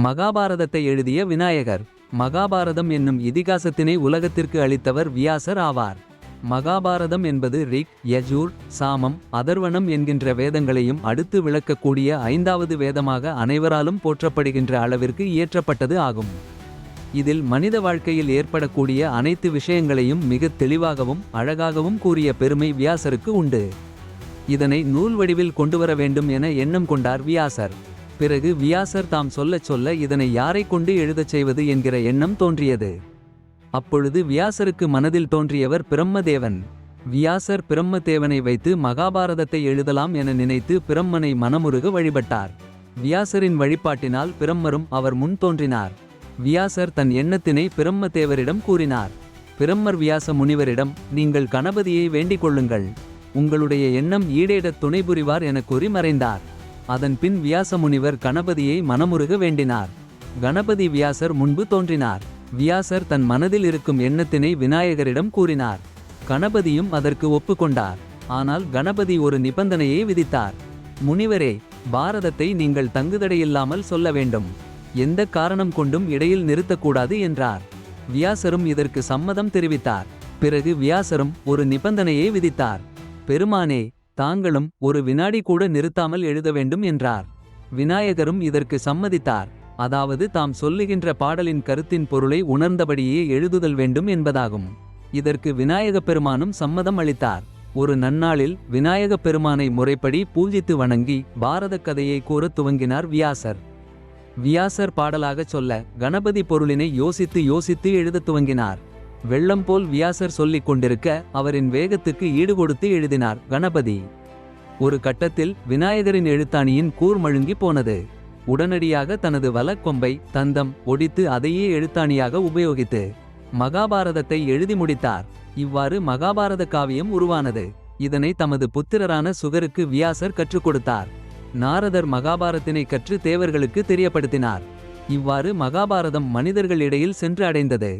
மகாபாரதத்தை எழுதிய விநாயகர். மகாபாரதம் என்னும் இதிகாசத்தினை உலகத்திற்கு அளித்தவர் வியாசர் ஆவார். மகாபாரதம் என்பது ரிக் யஜூர் சாமம் அதர்வனம் என்கின்ற வேதங்களையும் அடுத்து விளக்கக்கூடிய ஐந்தாவது வேதமாக அனைவராலும் போற்றப்படுகின்ற அளவிற்கு இயற்றப்பட்டது ஆகும். இதில் மனித வாழ்க்கையில் ஏற்படக்கூடிய அனைத்து விஷயங்களையும் மிகத் தெளிவாகவும் அழகாகவும் கூறிய பெருமை வியாசருக்கு உண்டு. இதனை நூல் வடிவில் கொண்டுவர வேண்டும் என எண்ணம் கொண்டார் வியாசர். பிறகு வியாசர் தாம் சொல்லச் சொல்ல இதனை யாரை கொண்டு எழுதச் செய்வது என்கிற எண்ணம் தோன்றியது. அப்பொழுது வியாசருக்கு மனதில் தோன்றியவர் பிரம்மதேவன். வியாசர் பிரம்மதேவனை வைத்து மகாபாரதத்தை எழுதலாம் என நினைத்து பிரம்மனை மனமுருக வழிபட்டார். வியாசரின் வழிபாட்டினால் பிரம்மரும் அவர் முன் தோன்றினார். வியாசர் தன் எண்ணத்தினை பிரம்மதேவரிடம் கூறினார். பிரம்மர் வியாச முனிவரிடம் நீங்கள் கணபதியை வேண்டிக் கொள்ளுங்கள். உங்களுடைய எண்ணம் ஈடேறத் துணை புரிவார் என கூறி மறைந்தார். அதன்பின் வியாச முனிவர் கணபதியை மனமுருக வேண்டினார். கணபதி வியாசர் முன்பு தோன்றினார். வியாசர் தன் மனதில் இருக்கும் எண்ணத்தினை விநாயகரிடம் கூறினார். கணபதியும் அதற்கு ஒப்புக்கொண்டார். ஆனால் கணபதி ஒரு நிபந்தனையை விதித்தார். முனிவரே பாரதத்தை நீங்கள் தங்குதடையில்லாமல் சொல்ல வேண்டும். எந்த காரணம் கொண்டும் இடையில் நிறுத்தக்கூடாது என்றார். வியாசரும் இதற்கு சம்மதம் தெரிவித்தார். பிறகு வியாசரும் ஒரு நிபந்தனையை விதித்தார். பெருமானே தாங்களும் ஒரு வினாடி கூட நிறுத்தாமல் எழுத வேண்டும் என்றார். விநாயகரும் இதற்கு சம்மதித்தார். அதாவது தாம் சொல்லுகின்ற பாடலின் கருத்தின் பொருளை உணர்ந்தபடியே எழுதுதல் வேண்டும் என்பதாகும். இதற்கு விநாயகப் பெருமானும் சம்மதம் அளித்தார். ஒரு நன்னாளில் விநாயகப் பெருமானை முறைப்படி பூஜித்து வணங்கி பாரதக் கதையை கூறத் துவங்கினார் வியாசர். வியாசர் பாடலாகச் சொல்ல கணபதி பொருளினை யோசித்து யோசித்து எழுதத் துவங்கினார். வெள்ளம் போல் வியாசர் சொல்லிக் கொண்டிருக்க அவரின் வேகத்துக்கு ஈடுகொடுத்து எழுதினார் கணபதி. ஒரு கட்டத்தில் விநாயகரின் எழுத்தாணியின் கூர் மழுங்கி போனது. உடனடியாக தனது வலக்கொம்பை தந்தம் ஒடித்து அதையே எழுத்தாணியாக உபயோகித்து மகாபாரதத்தை எழுதி முடித்தார். இவ்வாறு மகாபாரத காவியம் உருவானது. இதனை தமது புத்திரரான சுகருக்கு வியாசர் கற்றுக் கொடுத்தார். நாரதர் மகாபாரத்தினை கற்று தேவர்களுக்கு தெரியப்படுத்தினார். இவ்வாறு மகாபாரதம் மனிதர்களிடையில் சென்று அடைந்தது.